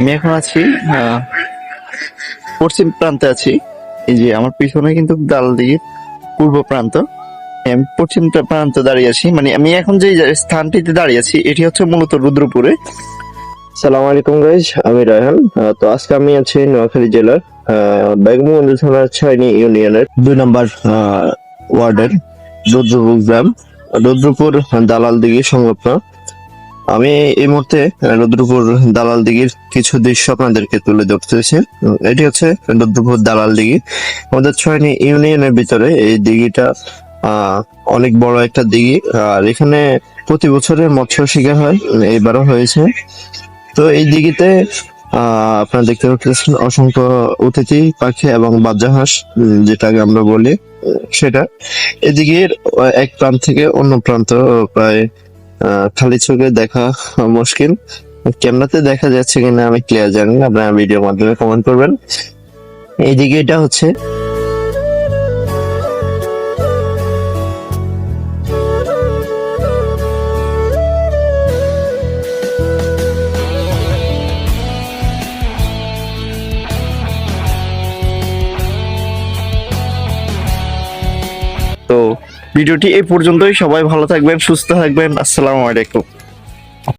আমি এখন আছি পশ্চিম প্রান্তে আছি। এই যে আমার পিছনে কিন্তু দালাল দিঘির পূর্ব প্রান্ত। আমি পশ্চিম প্রান্ত দাঁড়িয়ে আছি মানে আমি এখন যে স্থানটিতে দাঁড়িয়ে আছি, এটি হচ্ছে মূলত রুদ্রপুরে। সালাম আলাইকুম গাইজ আমি রায়হান। তো আজকে আমি আছি নোয়াখালী জেলার বেগমগঞ্জ থানার ছয়নি ইউনিয়নের দুই নম্বর ওয়ার্ডের রুদ্রপুর গ্রাম। রুদ্রপুর দালাল দিঘি সংলগ্ন। আমি এই মুহূর্তে রুদ্রপুর দালাল দিঘির কিছু দৃশ্য আপনাদেরকে তুলে ধরতেছি এটি হচ্ছে রুদ্রপুর দালাল দিঘি। আমাদের ছয়নি ইউনিয়নের ভিতরে এই দিঘিটা অনেক বড় একটা দিঘি। আর এখানে প্রতি বছরে মৎস্য শিকার হয় এবারও হয়েছে। তো এই দিঘিতে আপনারা দেখতে পাচ্ছেন অসংখ্য অতিথি পাখি এবং বাচ্চা হাঁস যেটাকে আমরা বলি সেটা। এদিকের আহ, এক প্রান্ত থেকে অন্য প্রান্ত প্রায় খালি চোখে দেখা মুশকিল। ক্যামেরাতে দেখা যাচ্ছে কিনা আমি ক্লিয়ার জানি না, আপনারা ভিডিওর মাধ্যমে কমেন্ট করবেন। এইদিকে এটা হচ্ছে তো ভিডিওটি এই পর্যন্তই। সবাই ভালো থাকবেন সুস্থ থাকবেন। আসসালামু আলাইকুম।